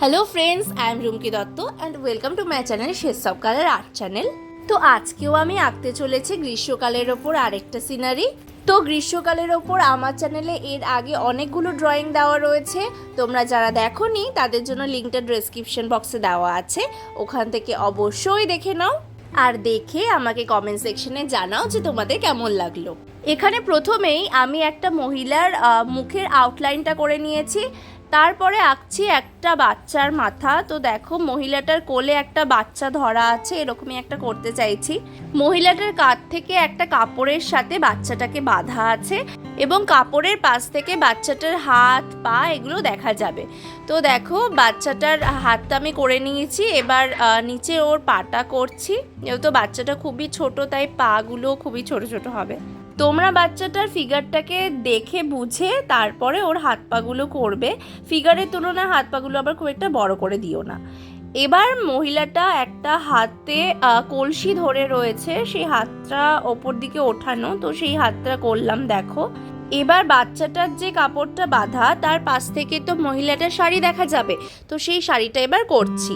Hello friends I am Rumki Dutta and welcome to my channel শেষ সবকালের art channel তো আজকেও আমি আঁকতে চলেছি গ্রীষ্মকালের ওপর আরেকটা সিনারি তো গ্রীষ্মকালের ওপর আমার চ্যানেলে এর আগে অনেকগুলো ড্রয়িং দেওয়া রয়েছে। তোমরা যারা দেখোনি, তাদের জন্য লিঙ্কটা ডেসক্রিপশন বক্সে দেওয়া আছে। ওখান থেকে অবশ্যই দেখে নাও। আর দেখে আমাকে কমেন্ট সেকশনে জানাও যে তোমাদের কেমন লাগল। এখানে প্রথমেই আমি একটা মহিলার মুখের আউটলাইনটা করে নিয়েছি। তারপরে আঁকছি একটা বাচ্চার মাথা। তো দেখো, মহিলাটার কোলে একটা বাচ্চা ধরা আছে, এরকমই একটা করতে চাইছি। মহিলাটার কাঁধ থেকে একটা কাপড়ের সাথে বাচ্চাটাকে বাঁধা আছে এবং কাপড়ের পাশ থেকে বাচ্চাটার হাত, পা, এগুলো দেখা যাবে। তো দেখো, বাচ্চাটার হাতটা আমি করে নিয়েছি, এবার নিচে ওর পাটা করছি। যেহেতু বাচ্চাটা খুবই ছোট, তাই পাগুলো খুবই ছোট ছোট হবে। তোমরা বাচ্চাটার ফিগারটাকে দেখে, বুঝে তারপরে ওর হাত পাগুলো করবে। ফিগারের তুলনায় হাত পাগুলো আবার খুব একটা বড় করে দিও না। এবার মহিলাটা একটা হাতে কলসি ধরে রয়েছে। সেই হাতটা ওপর দিকে ওঠানো। তো সেই হাতটা করলাম, দেখো। এবার বাচ্চাটার যে কাপড়টা বাঁধা, তার পাশ থেকে তো মহিলাটার শাড়ি দেখা যাবে। তো সেই শাড়িটা এবার করছি।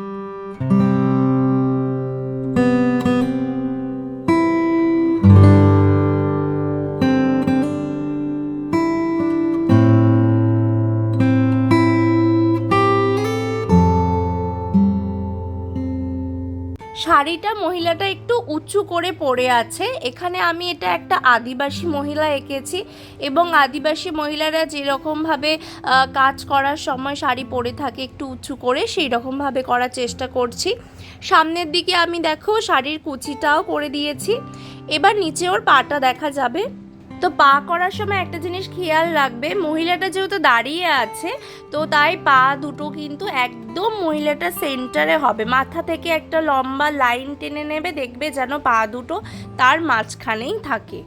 শাড়িটা মহিলাটা একটু উঁচু করে পড়ে আছে। এখানে আমি এটা একটা আদিবাসী মহিলা এঁকেছি এবং আদিবাসী মহিলারা যেরকমভাবে কাজ করার সময় শাড়ি পরে থাকে একটু উঁচু করে সেই রকমভাবে করার চেষ্টা করছি। সামনের দিকে আমি দেখো শাড়ির কুচিটাও করে দিয়েছি। এবার নিচে ওর পাটা দেখা যাবে। তো পা করার সময় একটা জিনিস খেয়াল রাখবে, মহিলাটা যেহেতু দাঁড়িয়ে আছে, তো তাই পা দুটো কিন্তু একদম মহিলাটা সেন্টারে হবে। মাথা থেকে একটা লম্বা লাইন টেনে নেবে, দেখবে যেন পা দুটো তার মাঝখানেই থাকে।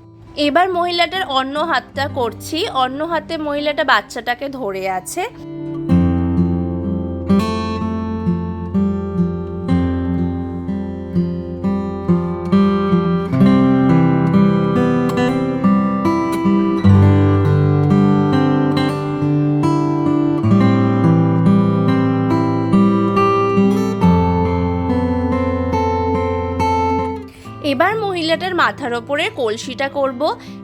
এবার মহিলাটার অন্য হাতটা করছি, অন্য হাতে মহিলাটা বাচ্চাটাকে ধরে আছে। মহিলাটার মাথার ওপরে কলসিটা করব।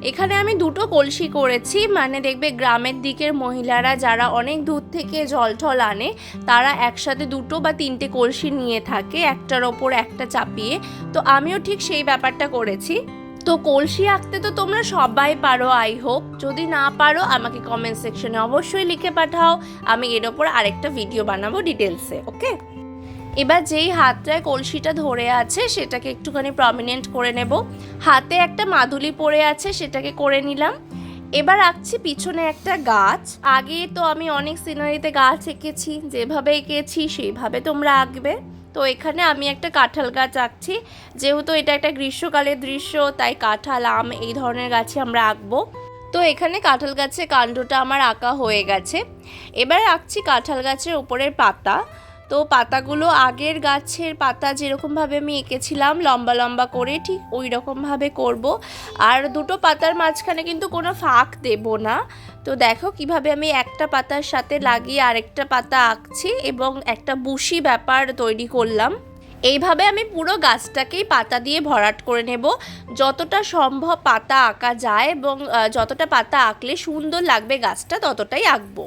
এখানে আমি দুটো কলসি করেছি মানে দেখবে গ্রামের দিকের মহিলারা যারা অনেক দূর থেকে জল টল আনে, তারা একসাথে দুটো বা তিনটে কলসি নিয়ে থাকে, একটার ওপর একটা চাপিয়ে। তো আমিও ঠিক সেই ব্যাপারটা করেছি। তো কলসি আঁকতে তো তোমরা সবাই পারো, আই হোপ। যদি না পারো, আমাকে কমেন্ট সেকশনে অবশ্যই লিখে পাঠাও। আমি এর ওপর আরেকটা ভিডিও বানাবো ডিটেলসে ওকে এবার যেই হাতটায় কলসিটা ধরে আছে, সেটাকে একটুখানি প্রমিনেন্ট করে নেব। হাতে একটা মাদুলি পড়ে আছে, সেটাকে করে নিলাম। এবার আঁকছি পিছনে একটা গাছ। আগে তো আমি অনেক সিনারিতে গাছ এঁকেছি, যেভাবে এঁকেছি সেইভাবে তোমরা আঁকবে। তো এখানে আমি একটা কাঁঠাল গাছ আঁকছি। যেহেতু এটা একটা গ্রীষ্মকালের দৃশ্য, তাই কাঁঠাল, আম এই ধরনের গাছে আমরা আঁকবো। তো এখানে কাঁঠাল গাছের কাণ্ডটা আমার আঁকা হয়ে গেছে। এবার আঁকছি কাঁঠাল গাছের উপরের পাতা। তো পাতাগুলো আগের গাছের পাতা যেরকমভাবে আমি এঁকেছিলাম লম্বা লম্বা করে ঠিক ওই রকমভাবে করব। আর দুটো পাতার মাঝখানে কিন্তু কোনো ফাঁক দেব না। তো দেখো কীভাবে আমি একটা পাতার সাথে লাগিয়ে আরেকটা পাতা আঁকছি এবং একটা বুশি ব্যাপার তৈরি করলাম। এইভাবে আমি পুরো গাছটাকেই পাতা দিয়ে ভরাট করে নেব। যতটা সম্ভব পাতা আঁকা যায় এবং যতটা পাতা আঁকলে সুন্দর লাগবে গাছটা ততটাই আঁকবো।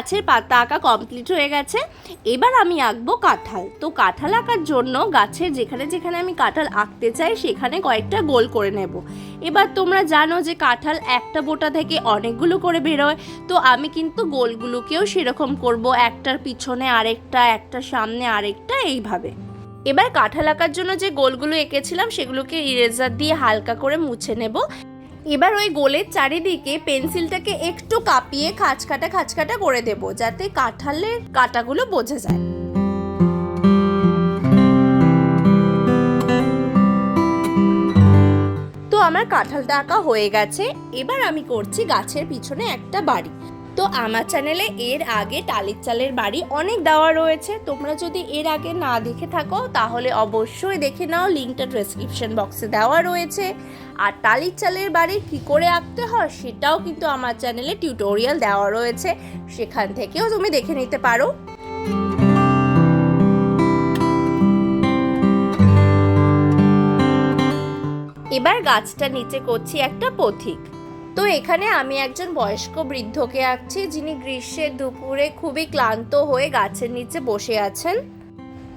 গাছের পাতা আঁকা কমপ্লিট হয়ে গেছে। এবার আমি আঁকবো কাঁঠাল। তো কাঁঠাল আঁকার জন্য গাছের যেখানে যেখানে আমি কাঁঠাল আঁকতে চাই, সেখানে কয়েকটা গোল করে নেব। এবার তোমরা জানো যে কাঁঠাল একটা বোটা থেকে অনেকগুলো করে বেরোয়। তো আমি কিন্তু গোলগুলোকেও সেরকম করব, একটার পিছনে আরেকটা একটা সামনে আরেকটা, এইভাবে। এবার কাঁঠাল আঁকার জন্য যে গোলগুলো এঁকেছিলাম, সেগুলোকে ইরেজার দিয়ে হালকা করে মুছে নেব। এবার ওই গোলের চারিদিকে পেন্সিলটাকে একটু কাঁপিয়ে খাঁচকাটা খাঁচকাটা করে দেব, যাতে কাঁঠালের কাঁটাগুলো বোঝা যায়। তো আমার কাঁঠালটা আঁকা হয়ে গেছে, এবার আমি করছি গাছের পিছনে একটা বাড়ি। তো আমার চ্যানেলে এর আগে টালির চালের বাড়ি অনেক দেওয়া রয়েছে, তোমরা যদি এর আগে না দেখে থাকো, তাহলে অবশ্যই দেখে নাও, লিঙ্কটা ডেসক্রিপশন বক্সে দেওয়া রয়েছে। আর টালির চালের বাড়ি কী করে আঁকতে হয় সেটাও কিন্তু আমার চ্যানেলে টিউটোরিয়াল দেওয়া রয়েছে, সেখান থেকেও তুমি দেখে নিতে পারো। এবার গাছটা নিচে করছি একটা পথিক। তো এখানে আমি একজন বয়স্ক বৃদ্ধকে আঁকছি, যিনি গ্রীষ্মের দুপুরে খুবই ক্লান্ত হয়ে গাছের নিচে বসে আছেন।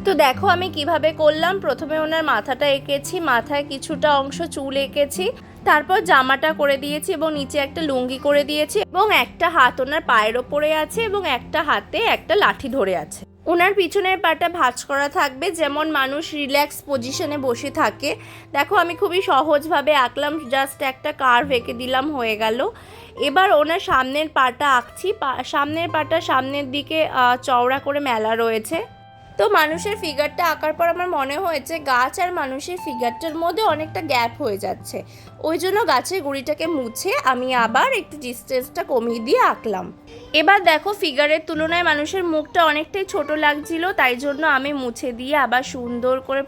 তো দেখো আমি কীভাবে করলাম। প্রথমে ওনার মাথাটা এঁকেছি, মাথায় কিছুটা অংশ চুল এঁকেছি, তারপর জামাটা করে দিয়েছি এবং নিচে একটা লুঙ্গি করে দিয়েছি এবং একটা হাত ওনার পায়ের ওপরে আছে এবং একটা হাতে একটা লাঠি ধরে আছে। ওনার পিছনের পাটা ভাঁজ করা থাকবে, যেমন মানুষ রিল্যাক্স পজিশনে বসে থাকে। দেখো আমি খুবই সহজভাবে আঁকলাম জাস্ট একটা কার্ভ এঁকে দিলাম, হয়ে গেল। এবার ওনার সামনের পাটা আঁকছি সামনের পাটা সামনের দিকে চওড়া করে মেলা রয়েছে। তো মানুষের ফিগারটা আঁকার পর আমার মনে হয়েছে গাছ আর মানুষের ফিগারটার মধ্যে অনেকটা গ্যাপ হয়ে যাচ্ছে। ওই জন্য গাছের গুঁড়িটাকে মুছে আমি আবার একটু ডিস্টেন্সটা কমিয়ে দিয়ে আঁকলাম। এবার দেখো ফিগারের তুলনায় মানুষের মুখটা অনেকটাই ছোট লাগছিল, তাই জন্য আমি মুছে দিয়ে আবার সুন্দর করে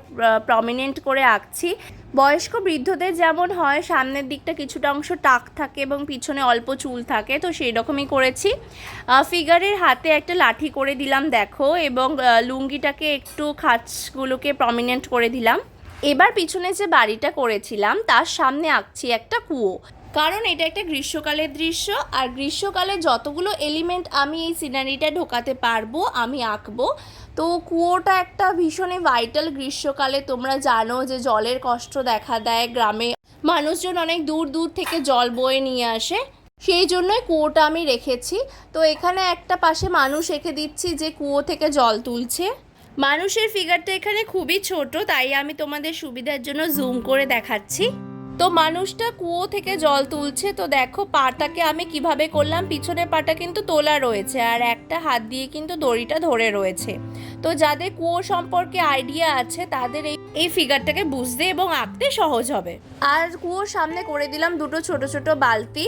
প্রমিনেন্ট করে আঁকছি। বয়স্ক বৃদ্ধদের যেমন হয়, সামনের দিকটা কিছুটা অংশ টাক থাকে এবং পিছনে অল্প চুল থাকে, তো সেই রকমই করেছি। ফিগারের হাতে একটা লাঠি করে দিলাম, দেখো, এবং লুঙ্গিটাকে একটু খাঁচগুলোকে প্রমিনেন্ট করে দিলাম। এবার পিছনে যে বাড়িটা করেছিলাম, তার সামনে আঁকছি একটা কুয়ো। কারণ এটা একটা গ্রীষ্মকালের দৃশ্য, আর গ্রীষ্মকালে যতগুলো এলিমেন্ট আমি এই সিনারিটা ঢোকাতে পারব, আমি আঁকবো। তো কুয়োটা একটা ভীষণই ভাইটাল গ্রীষ্মকালে। তোমরা জানো যে জলের কষ্ট দেখা দেয়, গ্রামে মানুষজন অনেক দূর দূর থেকে জল বয়ে নিয়ে আসে। সেই জন্যই কুয়োটা আমি রেখেছি। তো এখানে একটা পাশে মানুষ রেখে দিচ্ছি যে কুয়ো থেকে জল তুলছে। মানুষের ফিগারটা এখানে খুবই ছোট, তাই আমি তোমাদের সুবিধার জন্য জুম করে দেখাচ্ছি। তো মানুষটা কুয়ো থেকে জল তুলছে। তো দেখো পাটাকে আমি কীভাবে করলাম, পিছনের পাটা কিন্তু তোলা রয়েছে আর একটা হাত দিয়ে কিন্তু দড়িটা ধরে রয়েছে। তো যাদের কুয়ো সম্পর্কে আইডিয়া আছে, তাদের এই এই ফিগারটাকে বুঝতে এবং আঁকতে সহজ হবে। আর কুয়োর সামনে করে দিলাম দুটো ছোট ছোট বালতি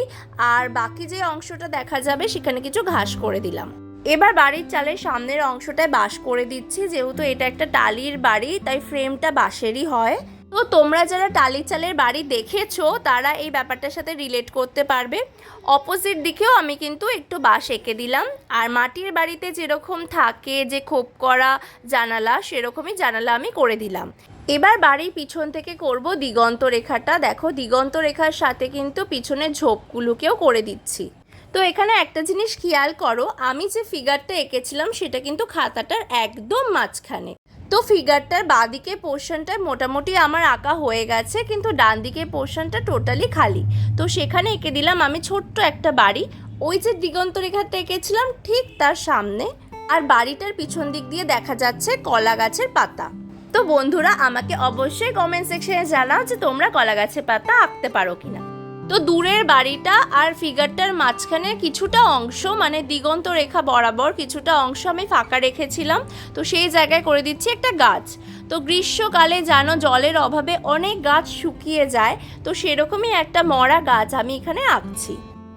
আর বাকি যে অংশটা দেখা যাবে, সেখানে কিছু ঘাস করে দিলাম। এবার বাড়ির চালের সামনের অংশটায় বাঁশ করে দিচ্ছি। যেহেতু এটা একটা টালির বাড়ি, তাই ফ্রেমটা বাঁশেরই হয়। তো তোমরা যারা টালি চালের বাড়ি দেখেছ, তারা এই ব্যাপারটার সাথে রিলেট করতে পারবে। অপোজিট দিকেও আমি কিন্তু একটু বাঁশ এঁকে দিলাম। আর মাটির বাড়িতে যেরকম থাকে যে খোপ করা জানালা, সেরকমই জানালা আমি করে দিলাম। এবার বাড়ির পিছন থেকে করব দিগন্ত রেখাটা। দেখো, দিগন্ত রেখার সাথে কিন্তু পিছনের ঝোপগুলোকেও করে দিচ্ছি। তো এখানে একটা জিনিস খেয়াল করো, আমি যে ফিগারটা এঁকেছিলাম, সেটা কিন্তু খাতাটার একদম মাঝখানে। তো ফিগারটার বাঁদিকে পোর্শনটা মোটামুটি আমার আঁকা হয়ে গেছে, কিন্তু ডান দিকে পোর্শনটা টোটালি খালি। তো সেখানে এঁকে দিলাম আমি ছোট্ট একটা বাড়ি। ওই যে দিগন্ত রেখাতে এঁকেছিলাম, ঠিক তার সামনে। আর বাড়িটার পিছন দিক দিয়ে দেখা যাচ্ছে কলা গাছের পাতা। তো বন্ধুরা, আমাকে অবশ্যই কমেন্ট সেকশনে জানাও যে তোমরা কলা গাছের পাতা আঁকতে পারো কিনা। তো দূরের বাড়িটা আর ফিগারটার মাঝখানে কিছুটা অংশ মানে দিগন্ত রেখা বরাবর কিছুটা অংশ আমি ফাঁকা রেখেছিলাম। তো সেই জায়গায় করে দিচ্ছি একটা গাছ। তো গ্রীষ্মকালে জানো জলের অভাবে অনেক গাছ শুকিয়ে যায়, তো সেরকমই একটা মরা গাছ আমি এখানে আঁকছি।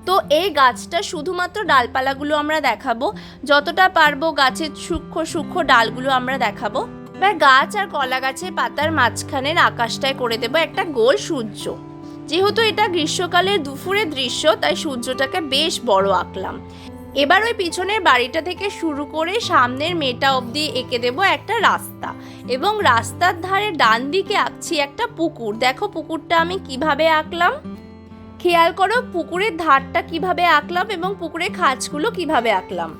তো এই গাছটা শুধুমাত্র ডালপালাগুলো আমরা দেখাবো, যতটা পারব গাছের সূক্ষ্ম সূক্ষ্ম ডালগুলো আমরা দেখাবো। এবার গাছ আর কলা গাছের পাতার মাঝখানের আকাশটায় করে দেবো একটা গোল সূর্য। যেহেতু এটা গ্রীষ্মকালের দুপুরের দৃশ্য, তাই সূর্যটাকে বেশ বড় আঁকলাম। এবার ওই পিছনের বাড়িটা থেকে শুরু করে সামনের মেটা অবধি এঁকে দেব একটা রাস্তা এবং রাস্তার ধারে ডান দিকে আঁকছি একটা পুকুর। দেখো পুকুরটা আমি কীভাবে আঁকলাম? খেয়াল করো পুকুরের ধারটা কীভাবে আঁকলাম এবং পুকুরের খাঁজগুলো কীভাবে আঁকলাম।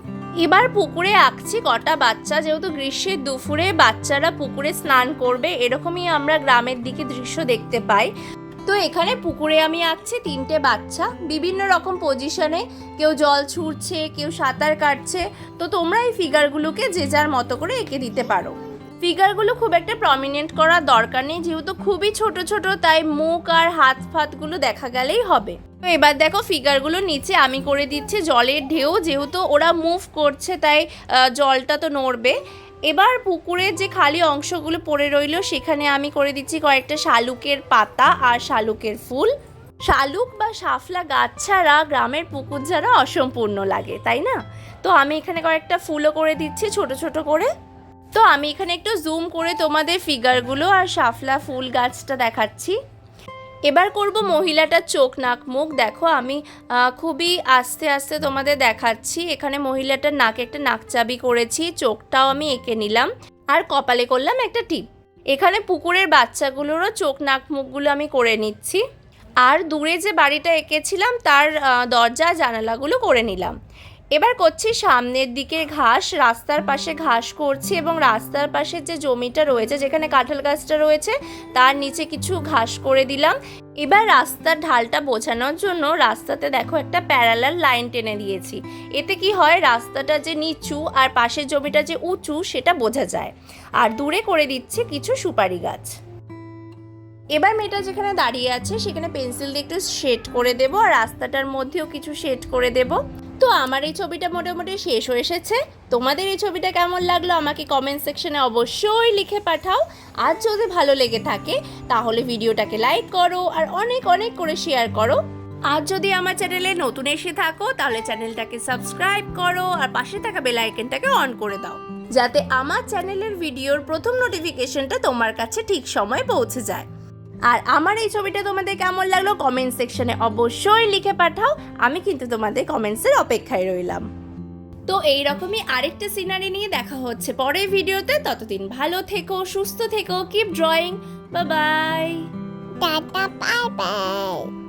এবার পুকুরে আঁকছি কটা বাচ্চা, যেহেতু গ্রীষ্মের দুপুরে বাচ্চারা পুকুরে স্নান করবে, এরকমই আমরা গ্রামের দিকে দৃশ্য দেখতে পাই। তো এখানে পুকুরে আমি আঁকছি তিনটে বাচ্চা, বিভিন্ন রকম পজিশনে কেউ জল ছুটছে কেউ সাঁতার কাটছে। তো তোমরা এই ফিগারগুলোকে যে যার মতো করে এঁকে দিতে পারো। ফিগারগুলো খুব একটা প্রমিনেন্ট করার দরকার নেই, যেহেতু খুবই ছোট ছোট, তাই মুখ আর হাত ফাতগুলো দেখা গেলেই হবে। তো এবার দেখো ফিগারগুলো নিচে আমি করে দিচ্ছি, জলের ঢেউ, যেহেতু ওরা মুভ করছে, তাই জলটা তো নড়বে। এবার পুকুরের যে খালি অংশগুলো পড়ে রইল, সেখানে আমি করে দিচ্ছি কয়েকটা শালুকের পাতা আর শালুকের ফুল। শালুক বা শাফলা গাছ ছাড়া গ্রামের পুকুর ছাড়া অসম্পূর্ণ লাগে, তাই না? তো আমি এখানে কয়েকটা ফুলও করে দিচ্ছি ছোট ছোট করে। তো আমি এখানে একটু জুম করে তোমাদের ফিগারগুলো আর শাফলা ফুল গাছটা দেখাচ্ছি। এবার করব মহিলাটার চোখ নাক মুখ। দেখো আমি খুবই আস্তে আস্তে তোমাদের দেখাচ্ছি। এখানে মহিলাটার নাকে একটা নাকচাবি করেছি, চোখটাও আমি এঁকে নিলাম। আর কপালে করলাম একটা টিপ। এখানে পুকুরের বাচ্চাগুলোরও চোখ নাক মুখগুলো আমি করে নিচ্ছি। আর দূরে যে বাড়িটা এঁকেছিলাম, তার দরজা জানালাগুলো করে নিলাম। এবার করছি সামনের দিকে ঘাস, রাস্তার পাশে ঘাস করছি এবং রাস্তার পাশে যে জমিটা রয়েছে, যেখানে কাঁঠাল গাছটা রয়েছে, তার নিচে কিছু ঘাস করে দিলাম। এবার রাস্তার ঢালটা বোঝানোর জন্য রাস্তাতে দেখো একটা প্যারালাল লাইন টেনে দিয়েছি। এতে কি হয়, রাস্তাটা যে নিচু আর পাশের জমিটা যে উঁচু, সেটা বোঝা যায়। আর দূরে করে দিচ্ছে কিছু সুপারি গাছ। এবার মেয়েটা যেখানে দাঁড়িয়ে আছে, সেখানে পেন্সিল দিয়ে একটু শেড করে দেবো আর রাস্তাটার মধ্যেও কিছু শেড করে দেবো। তো আমার এই ছবিটা মোটামুটি শেষ হয়ে এসেছে। তোমাদের এই ছবিটা কেমন লাগল আমাকে কমেন্ট সেকশনে অবশ্যই লিখে পাঠাও। আর যদি ভালো লেগে থাকে, তাহলে ভিডিওটাকে লাইক করো আর অনেক অনেক করে শেয়ার করো। আর যদি আমার চ্যানেলে নতুন এসে থাকো, তাহলে চ্যানেলটাকে সাবস্ক্রাইব করো আর পাশে থাকা বেল আইকনটাকে অন করে দাও। যাতে আমার চ্যানেলের ভিডিওর প্রথম নোটিফিকেশনটা তোমার কাছে ঠিক সময়ে পৌঁছে যায়। আর আমার এই ছবিটা তোমাদের কেমন লাগল কমেন্ট সেকশনে অবশ্যই লিখে পাঠাও। আমি কিন্তু তোমাদের কমেন্টসের অপেক্ষায় রইলাম। তো এই রকমই আরেকটা সিনারি নিয়ে দেখা হচ্ছে পরের ভিডিওতে। ততদিন ভালো থেকো, সুস্থ থেকো keep drawing bye tata bye bye